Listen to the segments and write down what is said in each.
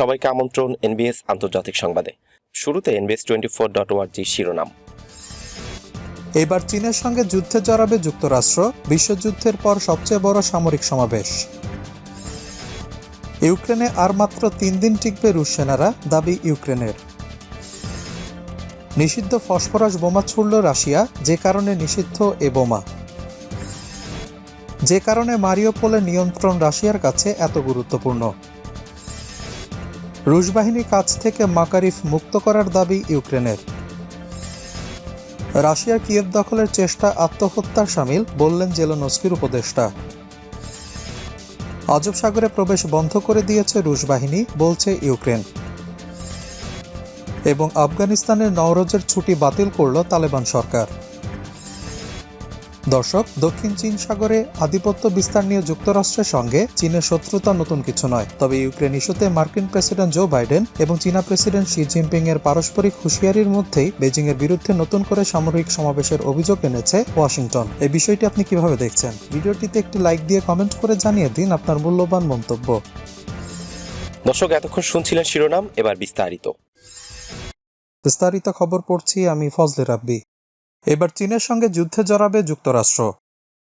সবাইকে আমন্ত্রণ এনবিএস আন্তর্জাতিক সংবাদে। শুরুতে এনবিএস টোয়েন্টি ফোর ডট ওয়ার্জি শিরোনাম। এবার চীনের সঙ্গে যুদ্ধে জড়াবে যুক্তরাষ্ট্র, বিশ্বযুদ্ধের পর সবচেয়ে বড় সামরিক সমাবেশ। ইউক্রেনে আর মাত্র তিন দিন টিকবে রুশ সেনারা, দাবি ইউক্রেনের। নিষিদ্ধ ফসফরাস বোমা ছুড়ল রাশিয়া, যে কারণে নিষিদ্ধ এ বোমা। যে কারণে মারিওপোলের নিয়ন্ত্রণ রাশিয়ার কাছে এত গুরুত্বপূর্ণ। রুশ বাহিনীর কাছ থেকে মাকারিফ মুক্ত করার দাবি ইউক্রেনের। রাশিয়ার কিয়েভ দখলের চেষ্টা আত্মহত্যার সামিল, বললেন জেলোনস্কির উপদেষ্টা। আজব সাগরে প্রবেশ বন্ধ করে দিয়েছে রুশ বাহিনী, বলছে ইউক্রেন। এবং আফগানিস্তানের নওরোজের ছুটি বাতিল করল তালেবান সরকার। দর্শক দক্ষিণ চীন সাগরে আধিপত্য বিস্তার নিয়ে যুক্তরাষ্ট্রের সঙ্গে চীনের শত্রুতা নতুন কিছু নয়। তবে ইউক্রেন ইস্যুতে মার্কিন প্রেসিডেন্ট জো বাইডেন এবং চীনা প্রেসিডেন্ট শি জিনপিং এর পারস্পরিক হুঁশিয়ারির মধ্যেই বেজিং এর বিরুদ্ধে নতুন করে সামরিক সমাবেশের অভিযোগ এনেছে ওয়াশিংটন। এই বিষয়টি আপনি কীভাবে দেখছেন? ভিডিওটিতে একটি লাইক দিয়ে কমেন্ট করে জানিয়ে দিন আপনার মূল্যবান মন্তব্য। দর্শক এতক্ষণ শুনছিলেন শিরোনাম এবার বিস্তারিত। বিস্তারিত খবর পড়ছি আমি ফজলে রাব্বি। এবার চীনের সঙ্গে যুদ্ধে জড়াবে যুক্তরাষ্ট্র।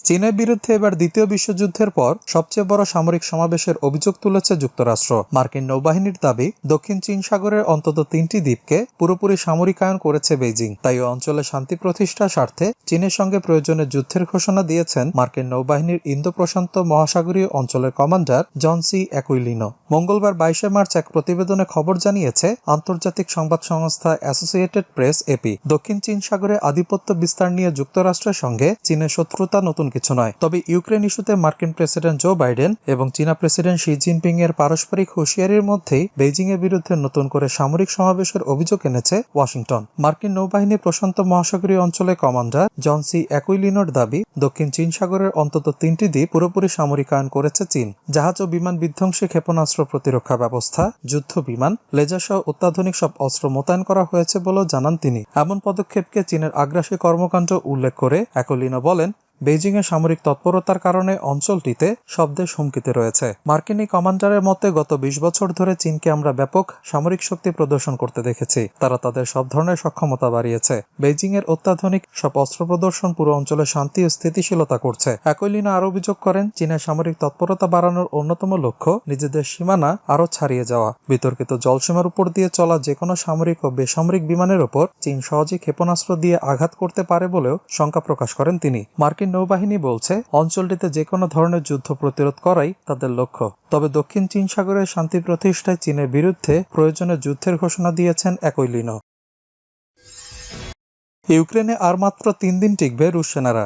চীনের বিরুদ্ধে এবার দ্বিতীয় বিশ্বযুদ্ধের পর সবচেয়ে বড় সামরিক সমাবেশের অভিযোগ তুলেছে যুক্তরাষ্ট্র। মার্কিন নৌবাহিনীর দাবি, দক্ষিণ চীন সাগরের অন্তত তিনটি দ্বীপকে পুরোপুরি সামরিকায়ন করেছে বেইজিং। তাই অঞ্চলে শান্তি প্রতিষ্ঠার স্বার্থে চীনের সঙ্গে প্রয়োজনে যুদ্ধের ঘোষণা দিয়েছেন মার্কিন নৌবাহিনীর ইন্দো প্রশান্ত মহাসাগরীয় অঞ্চলের কমান্ডার জন সি অ্যাকুইলিনো। মঙ্গলবার বাইশে মার্চ এক প্রতিবেদনে খবর জানিয়েছে, আন্তর্জাতিক সংবাদ সংস্থা অ্যাসোসিয়েটেড প্রেস এপি দক্ষিণ চীন সাগরে আধিপত্য বিস্তার নিয়ে যুক্তরাষ্ট্রের সঙ্গে চীনের শত্রুতা নতুন কিছু নয়। তবে ইউক্রেন ইস্যুতে মার্কিন প্রেসিডেন্ট জো বাইডেন এবং চীনা প্রেসিডেন্ট শি জিনপিং এর পারস্পরিক হুঁশিয়ারির মধ্যেই বেইজিং এর বিরুদ্ধে নতুন করে সামরিক সমাবেশের অভিযোগ এনেছে ওয়াশিংটন। মার্কিন নৌবাহিনী প্রশান্ত মহাসাগরীয় অঞ্চলে কমান্ডার জন সি অ্যাকুইলিনোর দাবি, দক্ষিণ চীন সাগরের অন্তত তিনটি দ্বীপ পুরোপুরি সামরিকায়ন করেছে চীন। জাহাজ ও বিমান বিধ্বংসী ক্ষেপণাস্ত্র প্রতিরক্ষা ব্যবস্থা, যুদ্ধ বিমান, লেজার সহ অত্যাধুনিক সব অস্ত্র মোতায়েন করা হয়েছে বলেও জানান তিনি। এমন পদক্ষেপকে চীনের আগ্রাসী কর্মকাণ্ড উল্লেখ করে অ্যাকুলিনো বলেন বেইজিং এর সামরিক তৎপরতার কারণে অঞ্চলটিতে সব দেশ হুমকিতে রয়েছে। মার্কিন কমান্ডারের মতে, গত বিশ বছর ধরে চীনকে আমরা ব্যাপক সামরিক শক্তি প্রদর্শন করতে দেখেছি। তারা তাদের সব ধরনের সক্ষমতা বাড়িয়েছে। বেইজিং এর অত্যাধুনিক সব অস্ত্র প্রদর্শন পুরো অঞ্চলে শান্তি ও স্থিতিশীলতা করছে। একইলিনা আরও অভিযোগ করেন, চীনের সামরিক তৎপরতা বাড়ানোর অন্যতম লক্ষ্য নিজেদের সীমানা আরও ছাড়িয়ে যাওয়া। বিতর্কিত জলসীমার উপর দিয়ে চলা যে কোনো সামরিক ও বেসামরিক বিমানের ওপর চীন সহজেই ক্ষেপণাস্ত্র দিয়ে আঘাত করতে পারে বলেও শঙ্কা প্রকাশ করেন তিনি। মার্কিন নৌবাহিনী বলছে, অঞ্চলটিতে যে কোনো ধরনের যুদ্ধ প্রতিরোধ করাই তাদের লক্ষ্য। তবে দক্ষিণ চীন সাগরের শান্তি প্রতিষ্ঠায় চীনের বিরুদ্ধে প্রয়োজনে যুদ্ধের ঘোষণা দিয়েছেন একইলিনো ইউক্রেনে আর মাত্র তিন দিন টিকবে রুশ সেনারা।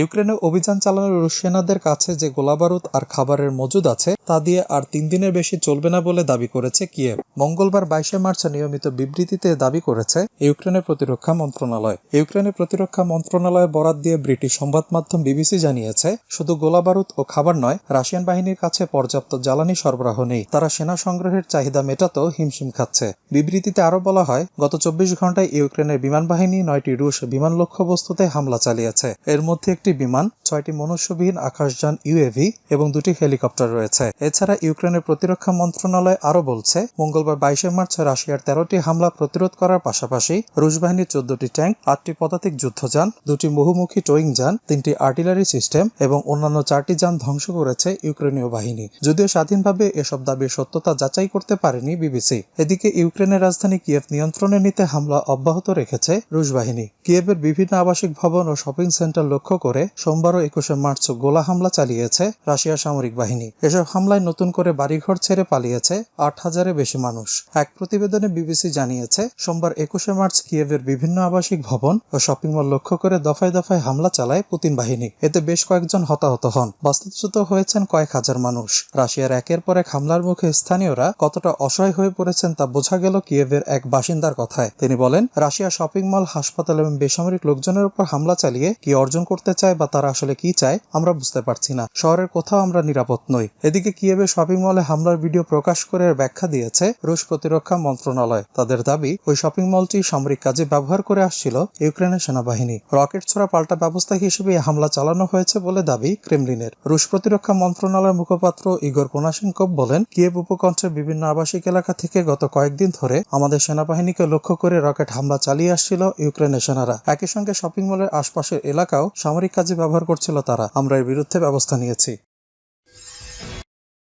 ইউক্রেনে অভিযান চালানোর রুশ সেনাদের কাছে যে গোলাবারুদ আর খাবারের মজুদ আছে, তা দিয়ে আর তিন দিনের বেশি চলবে না বলে দাবি করেছে কিয়েভ। মঙ্গলবার বাইশে মার্চ নিয়মিত বিবৃতিতে দাবি করেছে ইউক্রেনের প্রতিরক্ষা মন্ত্রণালয়। ইউক্রেনের প্রতিরক্ষা মন্ত্রণালয় বরাদ দিয়ে ব্রিটিশ সংবাদ মাধ্যম বিবিসি জানিয়েছে, শুধু গোলাবারুদ ও খাবার নয়, রাশিয়ান বাহিনীর কাছে পর্যাপ্ত জ্বালানি সরবরাহ নেই। তারা সেনা সংগ্রহের চাহিদা মেটাতেও হিমশিম খাচ্ছে। বিবৃতিতে আরও বলা হয়, গত চব্বিশ ঘন্টায় ইউক্রেনের বিমান বাহিনী নয়টি রুশ বিমান লক্ষ্যবস্তুতে হামলা চালিয়েছে। এর মধ্যে একটি বিমান, ছয়টি মনুষ্যবিহীন আকাশযান ইউএভি এবং দুটি হেলিকপ্টার রয়েছে। এছাড়া ইউক্রেনের প্রতিরক্ষা মন্ত্রণালয় আরও বলছে, মঙ্গলবার বাইশে মার্চ রাশিয়ার তেরোটি হামলা প্রতিরোধ করার পাশাপাশি রুশ বাহিনীর চোদ্দটি ট্যাঙ্ক, আটটি পদাতিক যুদ্ধযান, দুটি বহুমুখী টোয়িং যান, তিনটি আর্টিলারি সিস্টেম এবং অন্যান্য চারটি যান ধ্বংস করেছে ইউক্রেনীয় বাহিনী। যদিও স্বাধীনভাবে এসব দাবির সত্যতা যাচাই করতে পারেনি বিবিসি। এদিকে ইউক্রেনের রাজধানী কিয়েভ নিয়ন্ত্রণে নিতে হামলা অব্যাহত রেখেছে রুশ বাহিনী। কিয়েভের বিভিন্ন আবাসিক ভবন ও শপিং সেন্টার লক্ষ্য করে সোমবার ও একুশে মার্চ গোলা হামলা চালিয়েছে রাশিয়ার সামরিক বাহিনী। এসব হামলায় নতুন করে বাড়িঘর ছেড়ে পালিয়েছে আট হাজারের বেশি মানুষ। এক প্রতিবেদনে বিবিসি জানিয়েছে, সোমবার একুশে মার্চ কিয়েভের বিভিন্ন আবাসিক ভবন ও শপিং মল লক্ষ্য করে দফায় দফায় হামলা চালায় পুতিন বাহিনী। এতে বেশ কয়েকজন হতাহত হন। বাস্তুচ্যুত হয়েছেন কয়েক হাজার মানুষ। রাশিয়ার একের পর এক হামলার মুখে স্থানীয়রা কতটা অসহায় হয়ে পড়েছেন তা বোঝা গেল কিয়েভের এক বাসিন্দার কথায়। তিনি বলেন, রাশিয়া শপিং মল, হাসপাতাল এবং বেসামরিক লোকজনের উপর হামলা চালিয়ে কি অর্জন করতে চায় বা তারা আসলে কি চায়, আমরা বুঝতে পারছি না। শহরের কোথাও আমরা নিরাপদ নই। এদিকে কিয়েভে শপিং মলে হামলার ভিডিও প্রকাশ করে ব্যাখ্যা দিয়েছে রুশ প্রতিরক্ষা মন্ত্রণালয়। তাদের দাবি, ওই শপিং মলটি সামরিক কাজে ব্যবহার করে আসছিল ইউক্রেনের সেনাবাহিনী। রকেট ছোড়া পাল্টা ব্যবস্থা হিসেবে হামলা চালানো হয়েছে বলে দাবি ক্রেমলিনের। রুশ প্রতিরক্ষা মন্ত্রণালয়ের মুখপাত্র ইগর কোনাশেনকভ বলেন, কিয়েভ উপকণ্ঠের বিভিন্ন আবাসিক এলাকা থেকে গত কয়েকদিন ধরে আমাদের সেনাবাহিনীকে লক্ষ্য করে রকেট হামলা চালিয়ে আসছিল ইউক্রেনের সেনারা। একই সঙ্গে শপিং মলের আশপাশের এলাকাও সামরিক কাজে ব্যবহার করছিল তারা। আমরা এর বিরুদ্ধে ব্যবস্থা নিয়েছি।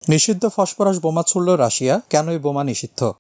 নিষিদ্ধ ফসফরাস বোমা ছুড়ল রাশিয়া। কেন এই বোমা নিষিদ্ধ?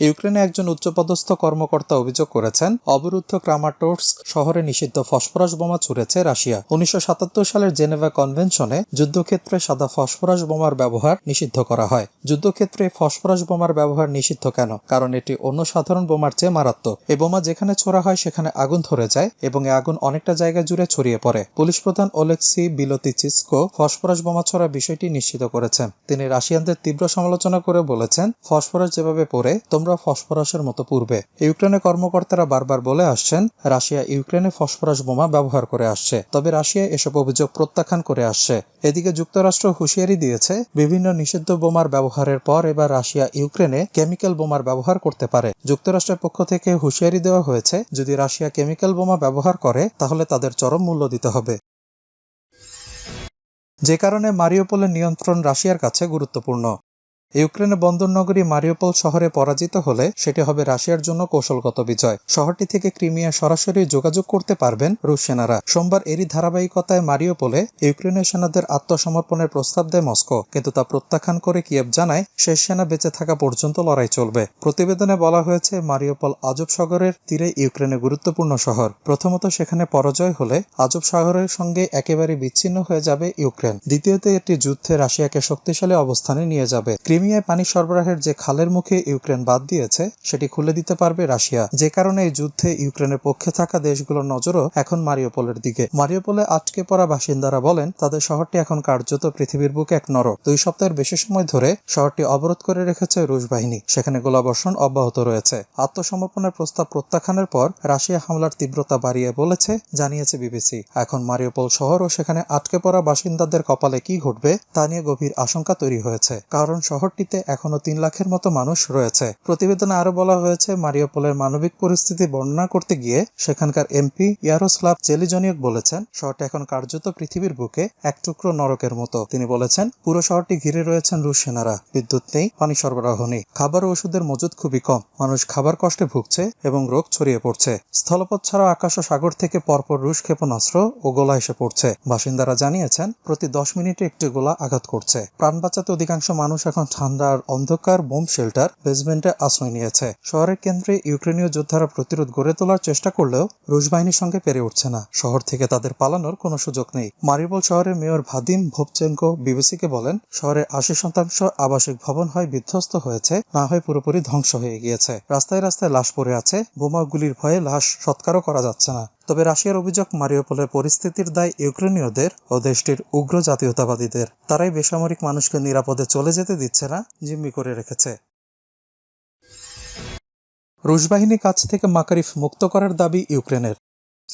ইউক্রেনে একজন উচ্চপদস্থ কর্মকর্তা অভিযোগ করেছেন, অবরুদ্ধ ক্রামাটোর্স্ক শহরে নিষিদ্ধ ফসফরাস বোমা ছুড়েছে রাশিয়া। উনিশশো সাতাত্তর সালের জেনেভা কনভেনশনে যুদ্ধক্ষেত্রে সাদা ফসফরাস বোমার ব্যবহার নিষিদ্ধ করা হয়। যুদ্ধক্ষেত্রে ফসফরাস বোমার ব্যবহার নিষিদ্ধ কেন? কারণ এটি অন্য সাধারণ বোমার চেয়ে মারাত্মক। এ বোমা যেখানে ছোড়া হয় সেখানে আগুন ধরে যায় এবং এ আগুন অনেকটা জায়গা জুড়ে ছড়িয়ে পড়ে। পুলিশ প্রধান ওলেক্সি বিলতিচিস্কো ফসফরাস বোমা ছড়া বিষয়টি নিশ্চিত করেছেন। তিনি রাশিয়ানদের তীব্র সমালোচনা করে বলেছেন, ফসফরাস যেভাবে পড়ে, তোমরা ফসফরাসের মতো পূর্বে। ইউক্রেনের কর্মকর্তারা বারবার বলে আসছেন, রাশিয়া ইউক্রেনে ফসফরাস বোমা ব্যবহার করে আসছে। তবে রাশিয়া এসব অভিযোগ প্রত্যাখ্যান করে আসছে। এদিকে যুক্তরাষ্ট্র হুঁশিয়ারি দিয়েছে, বিভিন্ন নিষিদ্ধ বোমার ব্যবহারের পর এবার রাশিয়া ইউক্রেনে কেমিক্যাল বোমার ব্যবহার করতে পারে। যুক্তরাষ্ট্রের পক্ষ থেকে হুঁশিয়ারি দেওয়া হয়েছে, যদি রাশিয়া কেমিক্যাল বোমা ব্যবহার করে, তাহলে তাদের চরম মূল্য দিতে হবে। যে কারণে মারিওপোলের নিয়ন্ত্রণ রাশিয়ার কাছে গুরুত্বপূর্ণ। ইউক্রেনের বন্দরনগরী মারিওপোল শহরে পরাজিত হলে সেটি হবে রাশিয়ার জন্য কৌশলগত বিজয়। শহরটি থেকে ক্রিমিয়া সরাসরি যোগাযোগ করতে পারবেন রুশ সেনারা। সোমবার এরই ধারাবাহিকতায় মারিওপোলে ইউক্রেনের সেনাদের আত্মসমর্পণের প্রস্তাব দেয় মস্কো, কিন্তু তা প্রত্যাখ্যান করে কিয়েভ জানায়, শেষ সেনা বেঁচে থাকা পর্যন্ত লড়াই চলবে। প্রতিবেদনে বলা হয়েছে, মারিওপল আজব সাগরের তীরে ইউক্রেনের গুরুত্বপূর্ণ শহর। প্রথমত সেখানে পরাজয় হলে আজব সাগরের সঙ্গে একেবারে বিচ্ছিন্ন হয়ে যাবে ইউক্রেন। দ্বিতীয়ত এটি যুদ্ধে রাশিয়াকে শক্তিশালী অবস্থানে নিয়ে যাবে। ক্রিমিয়ায় পানি সরবরাহের যে খালের মুখে ইউক্রেন বাদ দিয়েছে, সেটি খুলে দিতে পারবে রাশিয়া। যে কারণে এই যুদ্ধে ইউক্রেনের পক্ষে থাকা দেশগুলোর নজরও এখন মারিওপোলের দিকে। মারিওপোলে আটকে পড়া বাসিন্দারা বলেন, তাদের শহরটি এখন কার্যত পৃথিবীর বুকে এক নরক। দুই সপ্তাহের বেশি সময় ধরে শহরটি অবরোধ করে রেখেছে রুশ বাহিনী। সেখানে গোলাবর্ষণ অব্যাহত রয়েছে। আত্মসমর্পণের প্রস্তাব প্রত্যাখ্যানের পর রাশিয়া হামলার তীব্রতা বাড়িয়ে বলেছে, জানিয়েছে বিবিসি। এখন মারিওপোল শহর ও সেখানে আটকে পড়া বাসিন্দাদের কপালে কি ঘটবে, তা নিয়ে গভীর আশঙ্কা তৈরি হয়েছে। কারণ শহরটিতে এখনও তিন লাখের মতো মানুষ রয়েছে। প্রতিবেদনে আরও বলা হয়েছে মারিওপোলের মানবিক পরিস্থিতি বর্ণনা করতে গিয়ে সেখানকার এমপি ইয়ারোস্লাভ জেলিজনিয়ক বলেছেন, শহরটি এখন কার্যত পৃথিবীর বুকে এক টুকরো নরকের মতো। তিনি বলেছেন, পুরো শহরটি ঘিরে রয়েছেন রুশ সেনারা। বিদ্যুৎ নেই, পানি সরবরাহ নেই, খাবার ওষুধের মজুদ খুবই কম। মানুষ খাবার কষ্টে ভুগছে এবং রোগ ছড়িয়ে পড়ছে। স্থলপথ ছাড়াও আকাশ ও সাগর থেকে পরপর রুশ ক্ষেপণাস্ত্র ও গোলা এসে পড়ছে। বাসিন্দারা জানিয়েছেন, প্রতি দশ মিনিটে একটি গোলা আঘাত করছে। প্রাণ বাঁচাতে অধিকাংশ মানুষ এখন ঠান্ডা আর অন্ধকার বোম শেল্টার বেসমেন্টে আশ্রয় নিয়েছে। শহরের কেন্দ্রে ইউক্রেনীয় যোদ্ধারা প্রতিরোধ গড়ে তোলার চেষ্টা করলেও রুশ বাহিনীর সঙ্গে পেরে উঠছে না। শহর থেকে তাদের পালানোর কোনো সুযোগ নেই। মারিবল শহরের মেয়র ভাদিম ভোপচেঙ্কো বিবিসিকে বলেন শহরে আশি শতাংশ আবাসিক ভবন হয় বিধ্বস্ত হয়েছে, না হয় পুরোপুরি ধ্বংস হয়ে গিয়েছে। রাস্তায় রাস্তায় লাশ পড়ে আছে, বোমাগুলির ভয়ে লাশ সৎকারও করা যাচ্ছে না। তবে রাশিয়ার অভিযোগ, মারিওপোলের পরিস্থিতির দায় ইউক্রেনীয়দের ও দেশটির উগ্র জাতীয়তাবাদীদের। তারাই বেসামরিক মানুষকে নিরাপদে চলে যেতে দিচ্ছে না, জিম্মি করে রেখেছে। রুশ বাহিনীর কাছ থেকে মাকারিফ মুক্ত করার দাবি ইউক্রেনের।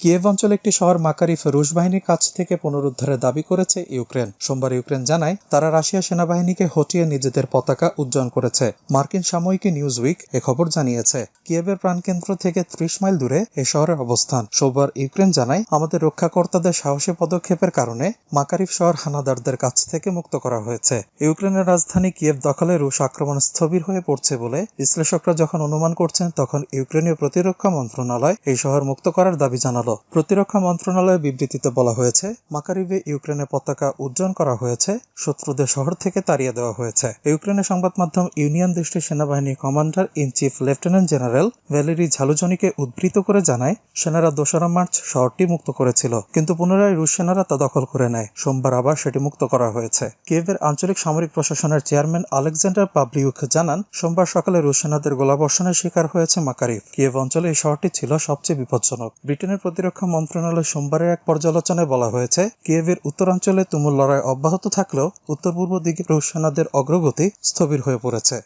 কিয়েভ অঞ্চলে একটি শহর মাকারিফ রুশ বাহিনীর কাছ থেকে পুনরুদ্ধারের দাবি করেছে ইউক্রেন। সোমবার ইউক্রেন জানায়, তারা রাশিয়া সেনাবাহিনীকে হটিয়ে নিজেদের পতাকা উজ্জ্বল করেছে। মার্কিন সাময়িকী নিউজ উইক এ খবর জানিয়েছে, কিয়েভের প্রাণকেন্দ্র থেকে ত্রিশ মাইল দূরে এ শহরের অবস্থান। সোমবার ইউক্রেন জানায়, আমাদের রক্ষাকর্তাদের সাহসী পদক্ষেপের কারণে মাকারিফ শহর হানাদারদের কাছ থেকে মুক্ত করা হয়েছে। ইউক্রেনের রাজধানী কিয়েভ দখলে রুশ আক্রমণ স্থবির হয়ে পড়ছে বলে বিশ্লেষকরা যখন অনুমান করছেন, তখন ইউক্রেনীয় প্রতিরক্ষা মন্ত্রণালয় এই শহর মুক্ত করার দাবি জানালো। প্রতিরক্ষা মন্ত্রণালয়ের বিবৃতিতে বলা হয়েছে, মাকারিভে ইউক্রেনের পতাকা উজ্জ্বল করা হয়েছে, শত্রুদের শহর থেকে তাড়িয়ে দেওয়া হয়েছে। ইউক্রেনের সংবাদ মাধ্যম ইউনিয়ন দেশটির সেনাবাহিনীর commander in chief lieutenant general Valery ঝালুজনিকে উদ্বৃত করে জানায়, সেনারা দোসরা মার্চ শহরটি মুক্ত করেছিল, কিন্তু পুনরায় রুশ সেনারা তা দখল করে নেয়। সোমবার আবার সেটি মুক্ত করা হয়েছে। কিয়েভের আঞ্চলিক সামরিক প্রশাসনের চেয়ারম্যান আলেকজান্ডার পাবলিউক জানান, সোমবার সকালে রুশ সেনাদের গোলাবর্ষণের শিকার হয়েছে মাকারিফ কিয়েভ অঞ্চলে এই শহরটি ছিল সবচেয়ে বিপজ্জনক। ব্রিটেনের প্রতিরক্ষা মন্ত্রণালয় সোমবারের এক পর্যালোচনায় বলা হয়েছে, কিয়েভের উত্তরাঞ্চলে তুমুল লড়াই অব্যাহত থাকলেও উত্তর পূর্ব দিকে রুশ সেনাদের অগ্রগতি স্থবির হয়ে পড়েছে।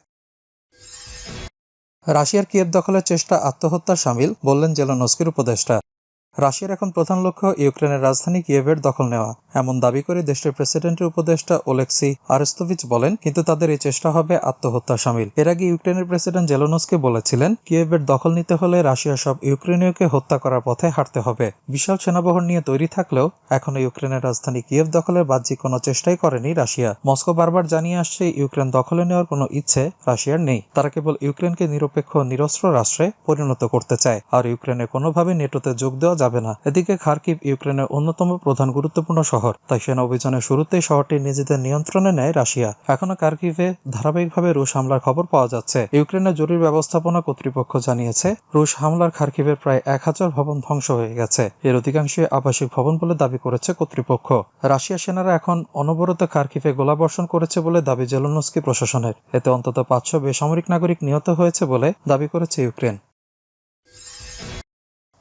রাশিয়ার কিয়েভ দখলের চেষ্টা আত্মহত্যা সামিল, বললেন জেলা জেলানস্কির উপদেষ্টা। রাশিয়ার এখন প্রধান লক্ষ্য ইউক্রেনের রাজধানী কিয়েভের দখল নেওয়া। এমন দাবি করে দেশটির প্রেসিডেন্টের উপদেষ্টা ওলেক্সি আরেস্তোভিচ বলেন, কিন্তু তাদের এই চেষ্টা হবে আত্মহত্যা সামিল। এর আগে ইউক্রেনের প্রেসিডেন্ট জেলোনস্কি বলেছিলেন, কিয়েভের দখল নিতে হলে রাশিয়া সব ইউক্রেনীয়কে হত্যা করার পথে হাঁটতে হবে। বিশাল সেনাবহর নিয়ে তৈরি থাকলেও এখনও ইউক্রেনের রাজধানী কিয়েভ দখলের বাহ্যিক কোনো চেষ্টাই করেনি রাশিয়া। মস্কো বারবার জানিয়ে আসছে, ইউক্রেন দখলে নেওয়ার কোনো ইচ্ছে রাশিয়ার নেই। তারা কেবল ইউক্রেনকে নিরপেক্ষ নিরস্ত্র রাষ্ট্রে পরিণত করতে চায়। আর ইউক্রেনে কোনোভাবে নেটোতে যোগ দেওয়া যাবে না। এদিকে খার্কিভ ইউক্রেনের অন্যতম প্রধান গুরুত্বপূর্ণ শহর। তাই সেনা অভিযানের শুরুতেই শহরটি নিজেদের নিয়ন্ত্রণে নেয় রাশিয়া। এখনও কার্কিভে ধারাবাহিকভাবে রুশ হামলার খবর পাওয়া যাচ্ছে। ইউক্রেনের জরুরি ব্যবস্থাপনা কর্তৃপক্ষ জানিয়েছে, রুশ হামলার খার্কিভের প্রায় এক হাজার ভবন ধ্বংস হয়ে গেছে। এর অধিকাংশই আবাসিক ভবন বলে দাবি করেছে কর্তৃপক্ষ। রাশিয়া সেনারা এখন অনবরত খার্কিভে গোলাবর্ষণ করেছে বলে দাবি জেলনস্কি প্রশাসনের। এতে অন্তত পাঁচশো বেসামরিক নাগরিক নিহত হয়েছে বলে দাবি করেছে ইউক্রেন।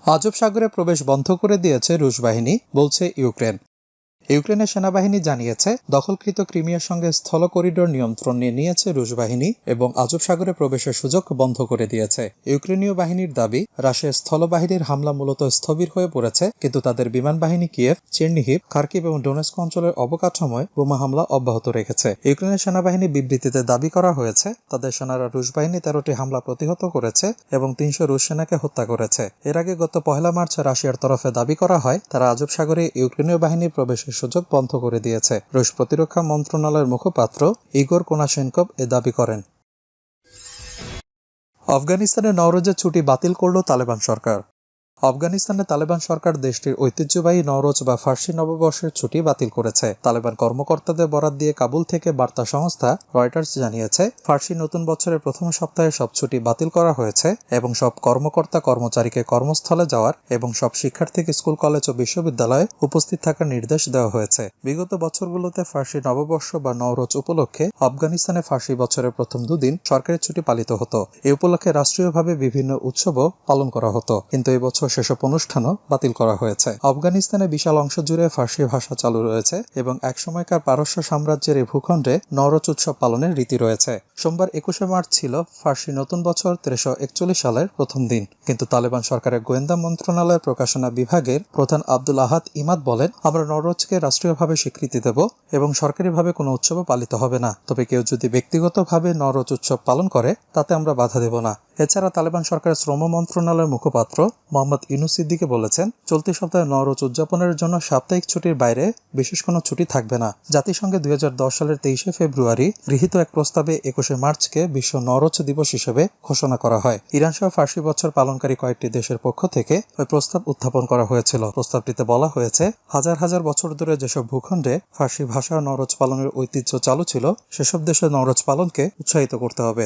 আজব সাগরে প্রবেশ বন্ধ করে দিয়েছে রুশ বাহিনী বলছে ইউক্রেন। ইউক্রেনের সেনাবাহিনী জানিয়েছে, দখলকৃত ক্রিমিয়ার সঙ্গে স্থল করিডোর নিয়ন্ত্রণ নিয়ে নিয়েছে রুশ বাহিনী এবং আজব সাগরে প্রবেশের সুযোগ বন্ধ করে দিয়েছে। ইউক্রেনীয় বাহিনীর দাবি, রাশিয়ার স্থলবাহিনীর হামলা মূলত স্থবির হয়ে পড়েছে, কিন্তু তাদের বিমান বাহিনী কিয়েভ, চেরনিহিভ, খার্কিভ এবং ডোনেস্ক অঞ্চলের অবকাঠামোয় বোমা হামলা অব্যাহত রেখেছে। ইউক্রেনের সেনাবাহিনী বিবৃতিতে দাবি করা হয়েছে, তাদের সেনারা রুশ বাহিনী তেরোটি হামলা প্রতিহত করেছে এবং তিনশো রুশ সেনাকে হত্যা করেছে। এর আগে গত পহেলা মার্চ রাশিয়ার তরফে দাবি করা হয়, তারা আজব সাগরে ইউক্রেনীয় বাহিনীর প্রবেশের সুযোগ বন্ধ করে দিয়েছে। রুশ প্রতিরক্ষা মন্ত্রণালয়ের মুখপাত্র ইগোর কোনাশেনকভ এ দাবি করেন। আফগানিস্তানে নওরোজের ছুটি বাতিল করল তালেবান সরকার। আফগানিস্তানে তালেবান সরকার দেশটির ঐতিহ্যবাহী নওরোজ বা ফার্সি নববর্ষের ছুটি বাতিল করেছে। তালেবান কর্মকর্তাদের বরাত দিয়ে কাবুল থেকে বার্তা সংস্থা রয়টার্স জানিয়েছে, ফার্সি নতুন বছরের প্রথম সপ্তাহে সব ছুটি বাতিল করা হয়েছে এবং সব কর্মকর্তা কর্মচারীকে কর্মস্থলে যাওয়ার এবং সব শিক্ষার্থীকে স্কুল, কলেজ ও বিশ্ববিদ্যালয়ে উপস্থিত থাকার নির্দেশ দেওয়া হয়েছে। বিগত বছরগুলোতে ফার্সি নববর্ষ বা নওরোজ উপলক্ষে আফগানিস্তানে ফার্সি বছরের প্রথম দুদিন সরকারি ছুটি পালিত হতো। এই উপলক্ষে রাষ্ট্রীয়ভাবে বিভিন্ন উৎসবও পালন করা হতো। কিন্তু এই বছর সেসব অনুষ্ঠানও বাতিল করা হয়েছে। আফগানিস্তানে বিশাল অংশ জুড়ে ফার্সি ভাষা চালু রয়েছে এবং একসময়কার পারস্য সাম্রাজ্যের এই ভূখণ্ডে নরচ উৎসব পালনের রীতি রয়েছে। সোমবার একুশে মার্চ ছিল ফার্সি নতুন বছর তেরোশো একচল্লিশ সালের প্রথম দিন। কিন্তু তালেবান সরকারের গোয়েন্দা মন্ত্রণালয়ের প্রকাশনা বিভাগের প্রধান আব্দুল আহাদ ইমাদ বলেন, আমরা নরোজকে রাষ্ট্রীয়ভাবে স্বীকৃতি দেব এবং সরকারিভাবে কোনো উৎসবও পালিত হবে না। তবে কেউ যদি ব্যক্তিগতভাবে নরোজ উৎসব পালন করে, তাতে আমরা বাধা দেব না। এছাড়া তালেবান সরকারের শ্রম মন্ত্রণালয়ের মুখপাত্র মোহাম্মদ ইনুস সিদ্দিকে বলেছেন, চলতি সপ্তাহে নরোজ উদযাপনের জন্য সাপ্তাহিক ছুটির বাইরে বিশেষ কোনো ছুটি থাকবে না। জাতিসংঘে দুই হাজার দশ সালের তেইশে ফেব্রুয়ারি গৃহীত এক প্রস্তাবে একুশে মার্চকে বিশ্ব নরোজ দিবস হিসেবে ঘোষণা করা হয়। ইরান সহ ফার্সি বছর পালনকারী কয়েকটি দেশের পক্ষ থেকে ওই প্রস্তাব উত্থাপন করা হয়েছিল। প্রস্তাবটিতে বলা হয়েছে, হাজার হাজার বছর ধরে যেসব ভূখণ্ডে ফার্সি ভাষা নরোজ পালনের ঐতিহ্য চালু ছিল, সেসব দেশে নরোজ পালনকে উৎসাহিত করতে হবে।